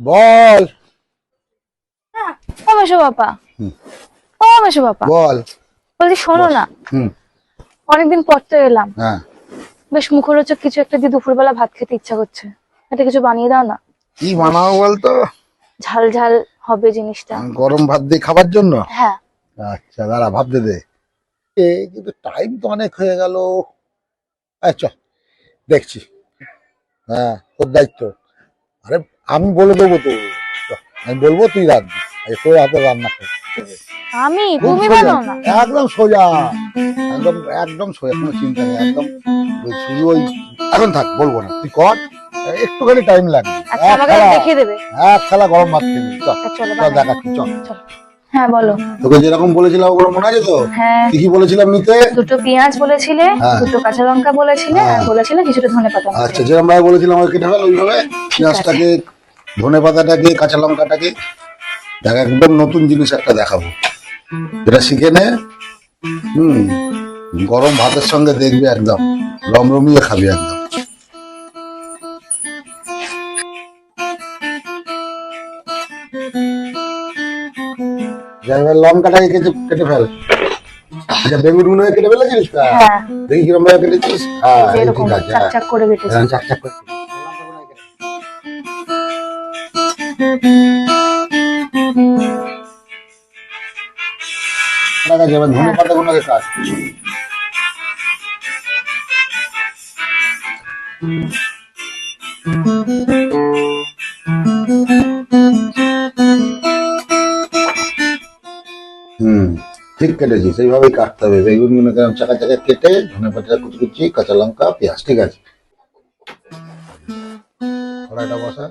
বল। হ্যাঁ, ও মেশো বাপা হুম। ও মেশো বাপা বল। বলছি শোনো না। হুম। অনেকদিন পর তো এলাম। হ্যাঁ। বেশ মুখরোচক কিছু একটা দিয়ে দুপুরবেলা ভাত খেতে ইচ্ছা করছে। এটা কিছু বানিয়ে দাও না। কি বানাবো বলতো? ঝাল ঝাল হবে জিনিসটা। গরম ভাত দিয়ে খাবার জন্য? হ্যাঁ। আচ্ছা দাঁড়া ভাবতে দে এ কিন্তু টাইম তো অনেক হয়ে গেল। আচ্ছা দেখছি। হ্যাঁ তোর দায়িত্ব। আরে আমি বলে দেবো তো। আমি বলব তুই রাখবি তোর হাতে রান্না কর। আমি? তুমি সোজা, না? একদম সোজা। একদম একদম সোজা কোনো চিন্তা নেই। একদম শুধু ওই এখন থাক বলব না। তুই কর। একটুখানি টাইম লাগবে। আচ্ছা এক গরম ভাত খেবি চল আচ্ছা, চলো দেখাচ্ছি চল। হ্যাঁ বলো। তোকে যেরকম বলেছিলাম ওগুলো মনে আছে তো? হ্যাঁ। কি কি বলেছিলাম নিতে? দুটো পেঁয়াজ বলেছিলে হ্যাঁ। দুটো কাঁচা লঙ্কা বলেছিলে হ্যাঁ। আর বলেছিলে কিছুটা ধনে পাতা আচ্ছা যেরকম ভাবে বলেছিলাম ওই কেটে ফেল ওইভাবে? পেঁয়াজটাকে ধনে পাতাটাকে কাঁচা লঙ্কাটাকে দেখ একদম নতুন জিনিস একটা দেখাবো। যেটা শিখে নে। হুম গরম ভাতের সঙ্গে দেখবি একদম। রমরমিয়ে খাবি একদম। লঙ্কাটাকে কেটে কেটে ফেল। আচ্ছা বেগুনগুলো কেটে ফেলেছিস হ্যাঁ। দেখি কিরম ভাবে কেটেছিস? হ্যাঁ ঠিক আছে চাক হ্যাঁ। চাক করে কেটেছি। চাক চাক করে ঠিক কেটেছিস সেইভাবেই কাটতে হবে। বেগুন গুলোকে এরকম চাকা চাকা কেটে ধনে পাতা কুচি কুচি, কাঁচা লঙ্কা, পেঁয়াজ, ঠিক আছে। বসা।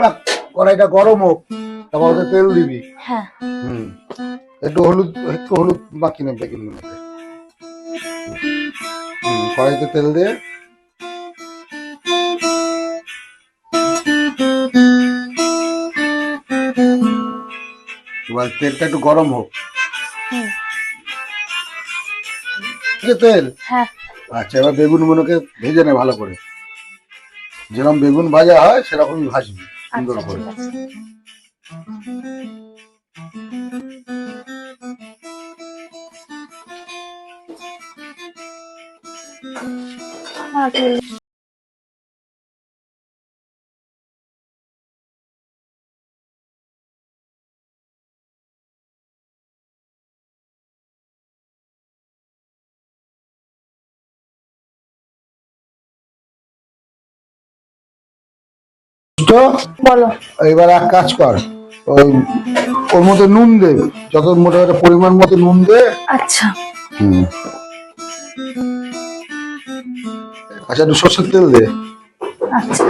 এবার কড়াইটা গরম হোক তারপর ওতে তেল দিবি। হ্যাঁ। হুম। একটু হলুদ একটু হলুদ বাকি গুলোতে হুম কড়াইতে তেল দিয়ে এবার তেলটা একটু গরম হোক। যে তেল? হ্যাঁ। আচ্ছা এবার বেগুন গুলোকে ভেজে নে ভালো করে। যেরকম বেগুন ভাজা হয় সেরকমই ভাজবি। সুন্দর আচ্ছা করে ঠিক আছে আর কি বলব? তো? বলো। এবার এক কাজ কর ওই ওর মধ্যে নুন দে যত মোটামুটি পরিমাণ মতো নুন দে। আচ্ছা। হুম। আচ্ছা একটু সর্ষের তেল দে। আচ্ছা।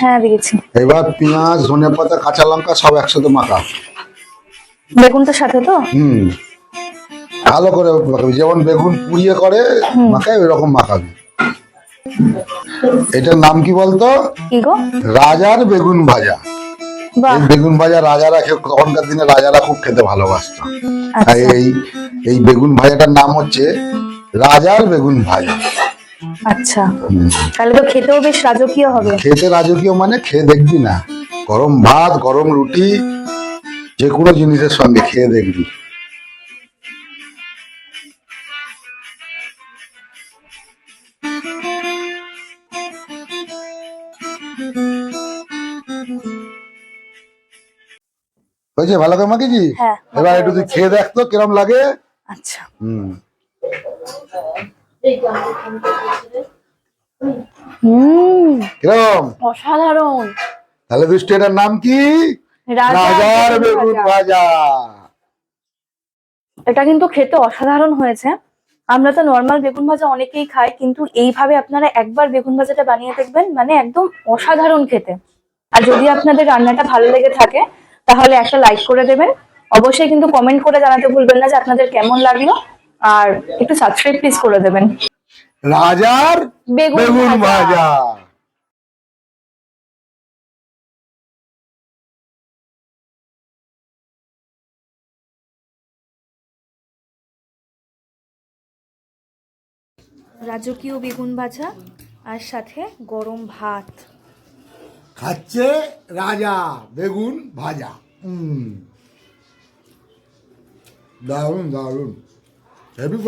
হ্যাঁ দিয়েছি এবার পেঁয়াজ ধনে পাতা কাঁচা লঙ্কা সব একসাথে মাখা। বেগুনটার সাথে তো? হুম। ভালো করে মাখাবি। যেমন বেগুন পুড়িয়ে করে মাখায় ওই রকম মাখাবি। এটার নাম কি বলতো? রাজার বেগুন ভাজা। বেগুন ভাজা রাজারা তখনকার দিনে রাজারা খুব খেতে ভালোবাসতো। তাই আচ্ছা এই এই বেগুন ভাজাটার নাম হচ্ছে রাজার বেগুন ভাজা। আচ্ছা। তাহলে তো খেতেও বেশ রাজকীয় হবে। খেতে রাজকীয় মানে খেয়ে দেখবি না। গরম ভাত গরম রুটি যে কোনো জিনিসের সঙ্গে খেয়ে দেখবি। হয়েছে ভালো করে মাখিছি হ্যাঁ এবার একটু তুই খেয়ে দেখ তো কিরম লাগে। আচ্ছা। হুম। হুম। কিরম? অসাধারণ। তাহলে দৃষ্টি এটার নাম কি? রাজার বেগুন ভাজা। এটা কিন্তু খেতে অসাধারণ হয়েছে। আমরা তো নর্মাল বেগুন ভাজা অনেকেই খাই কিন্তু এইভাবে আপনারা একবার বেগুন ভাজাটা বানিয়ে দেখবেন মানে একদম অসাধারণ খেতে। আর যদি আপনাদের রান্নাটা ভালো লেগে থাকে তাহলে একটা লাইক করে দেবেন। অবশ্যই কিন্তু কমেন্ট করে জানাতে ভুলবেন না যে আপনাদের কেমন লাগল। আর একটু সাবস্ক্রাইব প্লিজ করে দেবেন। রাজার বেগুন। ভাজা। রাজকীয় বেগুন ভাজা আর সাথে গরম ভাত। খাচ্ছে রাজা বেগুন ভাজা। দারুণ দারুণ। হেভি